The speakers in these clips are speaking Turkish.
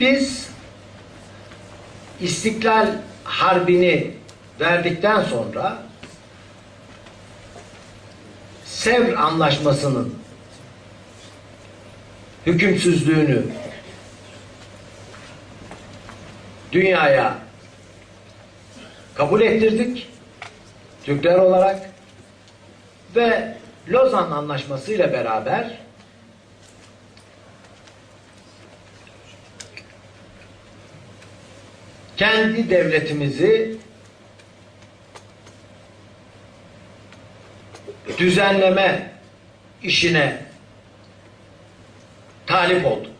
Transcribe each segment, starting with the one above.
Biz İstiklal Harbi'ni verdikten sonra Sevr Anlaşması'nın hükümsüzlüğünü dünyaya kabul ettirdik Türkler olarak ve Lozan Anlaşması ile beraber kendi devletimizi düzenleme işine talip olduk.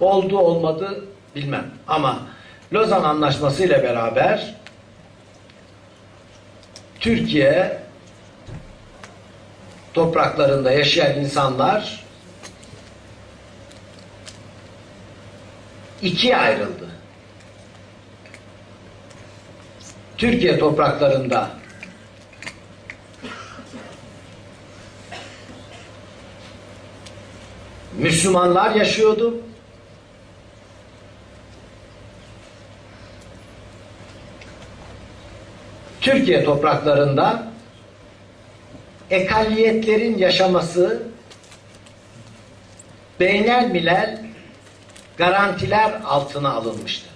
Oldu olmadı bilmem ama Lozan Anlaşması ile beraber Türkiye topraklarında yaşayan insanlar ikiye ayrıldı. Türkiye topraklarında Müslümanlar yaşıyordu. Türkiye topraklarında ekaliyetlerin yaşaması beynel milel garantiler altına alınmıştı.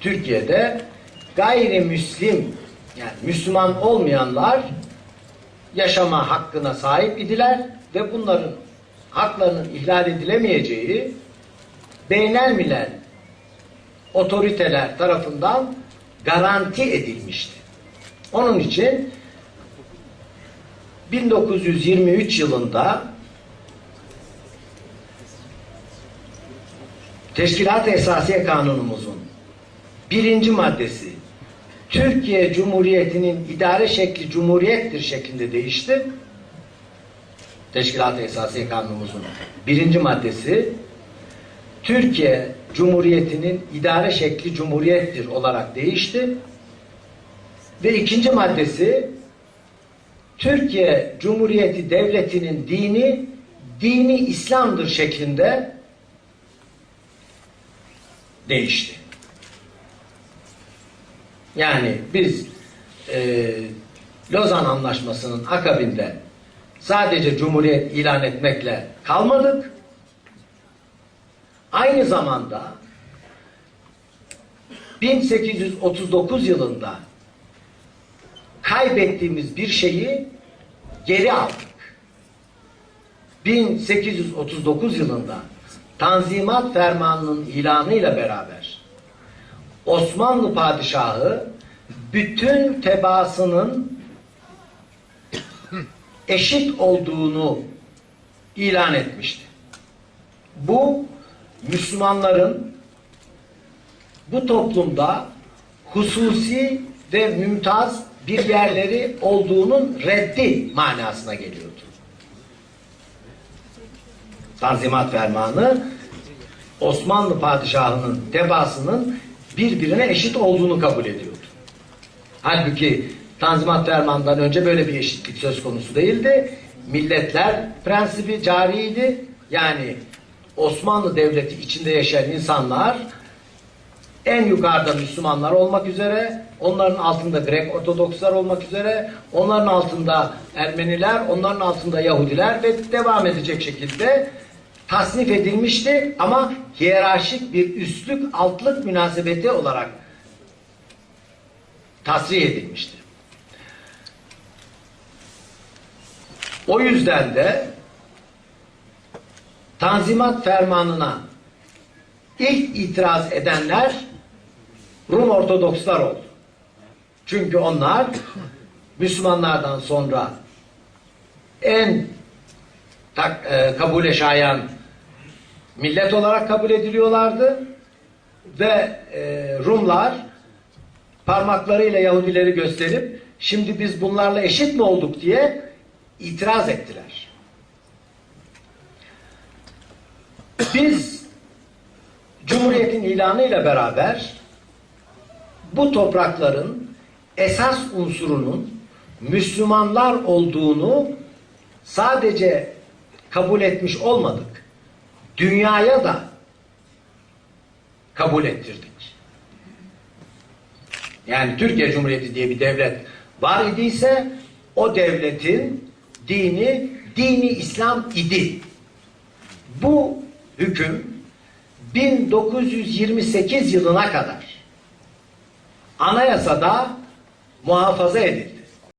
Türkiye'de gayrimüslim yani Müslüman olmayanlar yaşama hakkına sahip idiler ve bunların haklarının ihlal edilemeyeceği beynel milel otoriteler tarafından garanti edilmişti. Onun için 1923 yılında Teşkilat Esasiye Kanunumuzun birinci maddesi Türkiye Cumhuriyeti'nin idare şekli cumhuriyettir şeklinde değişti. Teşkilat Esasiye Kanunumuzun birinci maddesi Türkiye Cumhuriyeti'nin idare şekli cumhuriyettir olarak değişti. Ve ikinci maddesi Türkiye Cumhuriyeti Devleti'nin dini dini İslam'dır şeklinde değişti. Yani biz e, Lozan Anlaşması'nın akabinde sadece Cumhuriyet ilan etmekle kalmadık. Aynı zamanda 1839 yılında kaybettiğimiz bir şeyi geri aldık. 1839 yılında Tanzimat Fermanı'nın ilanıyla beraber Osmanlı Padişahı bütün tebaasının eşit olduğunu ilan etmişti. Bu Müslümanların bu toplumda hususi ve mümtaz bir yerleri olduğunun reddi manasına geliyordu. Tanzimat Fermanı Osmanlı padişahının tebaasının birbirine eşit olduğunu kabul ediyordu. Halbuki Tanzimat Fermanı'ndan önce böyle bir eşitlik söz konusu değildi. Milletler prensibi cariydi. Yani Osmanlı Devleti içinde yaşayan insanlar en yukarıda Müslümanlar olmak üzere, onların altında Grek Ortodokslar olmak üzere, onların altında Ermeniler, onların altında Yahudiler ve devam edecek şekilde tasnif edilmişti ama hiyerarşik bir üstlük altlık münasebeti olarak tasrih edilmişti. O yüzden de Tanzimat Fermanı'na ilk itiraz edenler Rum Ortodokslar oldu. Çünkü onlar Müslümanlardan sonra en tak, e, kabule şayan millet olarak kabul ediliyorlardı ve e, Rumlar parmaklarıyla Yahudileri gösterip şimdi biz bunlarla eşit mi olduk diye itiraz ettiler. Biz Cumhuriyet'in ilanıyla beraber bu toprakların esas unsurunun Müslümanlar olduğunu sadece kabul etmiş olmadık. Dünyaya da kabul ettirdik. Yani Türkiye Cumhuriyeti diye bir devlet var idiyse o devletin dini dini İslam idi. Bu hüküm 1928 yılına kadar anayasada muhafaza edildi.